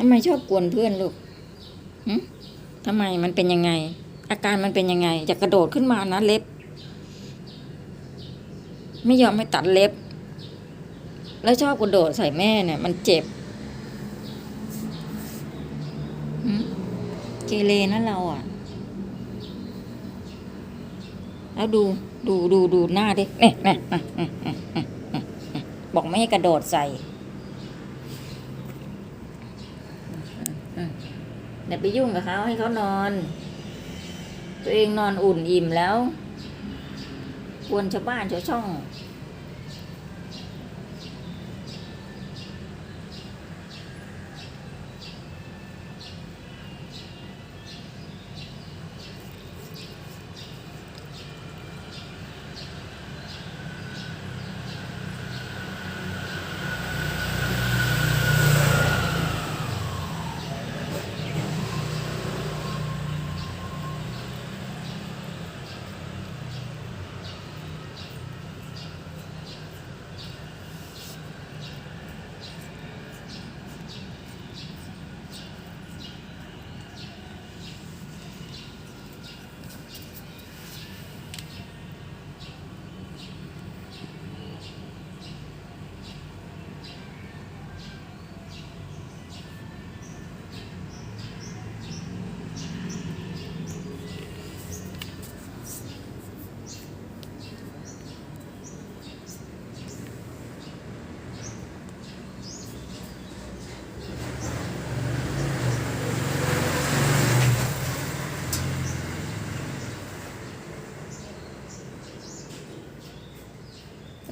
ทำไมชอบกวนเพื่อนลูกทำไมมันเป็นยังไง อาการมันเป็นยังไงจะกระโดดขึ้นมานะเล็บ ไม่ยอมให้ตัดเล็บ แล้วชอบกระโดดใส่แม่เนี่ย มันเจ็บเกเรนะเราอะ แล้วดูดูดูดูหน้าดิเนี่ยเนี่ยบอกไม่ให้กระโดดใส่ เดี๋ยวไปยุ่งกับเขาให้เขานอน ตัวเองนอนอุ่นอิ่มแล้ว ควรชาวบ้านชาวช่อง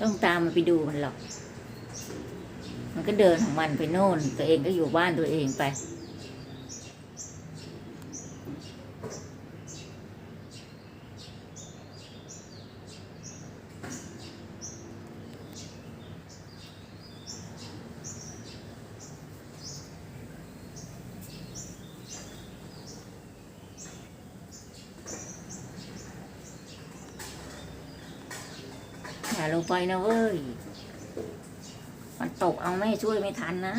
ต้องตามมันไปดูมันหรอก มันก็เดินของมันไปโน่น ตัวเองก็อยู่บ้านตัวเองไป อย่าลงไปนะเว้ย มันตกเอาไม่ช่วยไม่ทันนะ